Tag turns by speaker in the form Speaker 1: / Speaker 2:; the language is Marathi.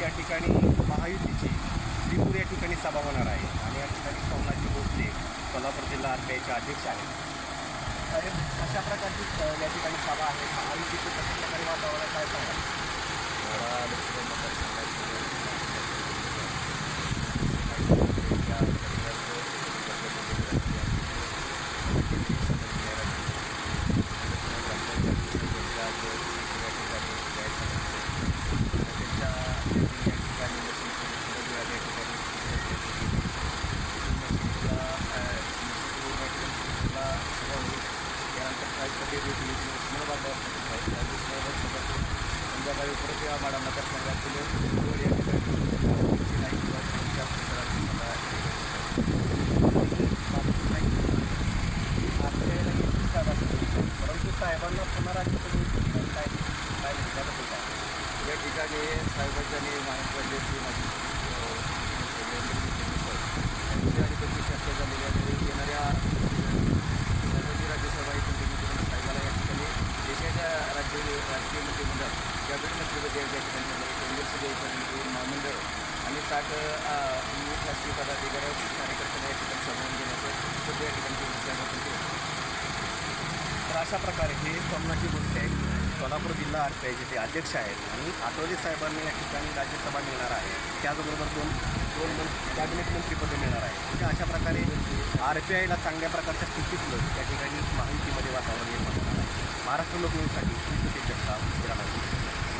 Speaker 1: या ठिकाणी महायुतीची श्रीपूर या ठिकाणी सभा होणार आहे. आणि या ठिकाणी सोमनाथजी भोसले सोलापूर जिल्हा आरपीआयचे अध्यक्ष आहेत. साहेब अशा प्रकारची या ठिकाणी सभा आहे. महायुतीचं कशा प्रकारे वातावरण काय
Speaker 2: सांगा संध्याकाळी परत या माडा या ठिकाणी नाही किंवा त्यांच्या
Speaker 1: परंतु साहेबांना पुन्हा काय काय
Speaker 2: या ठिकाणी साहेबांच्या आणि महाराष्ट्राची माझी आणि त्यांची चर्चा झालेली आहे येणाऱ्या राज्यसभा ही साहेबाला या ठिकाणी देशाच्या राज्य राजकीय मंत्रिमंडळ कॅबिनेट मंत्रिपद ठिकाणी काँग्रेस देशातील महामंडळ. आणि साठ इंग्लिश राष्ट्रीय पदाधिकारी कार्यकर्त्यांना या ठिकाणी समोरून घेण्याचं सुद्धा या ठिकाणी
Speaker 1: तर अशा प्रकारे हे सोमनाथजी भोसले आहेत सोलापूर जिल्हा आरपीआयचे ते अध्यक्ष आहेत आणि आठवले साहेबांनी या ठिकाणी राज्यसभा मिळणार आहे. त्याचबरोबर दोन दोन मं कॅबिनेट मंत्रीपदे मिळणार आहे. म्हणजे अशा प्रकारे आर पी आयला चांगल्या प्रकारच्या स्थितीतलं त्या ठिकाणी माहितीमध्ये वातावरण निर्माण होणार आहे. महाराष्ट्र लोकसाठी मी सुधीर जगताप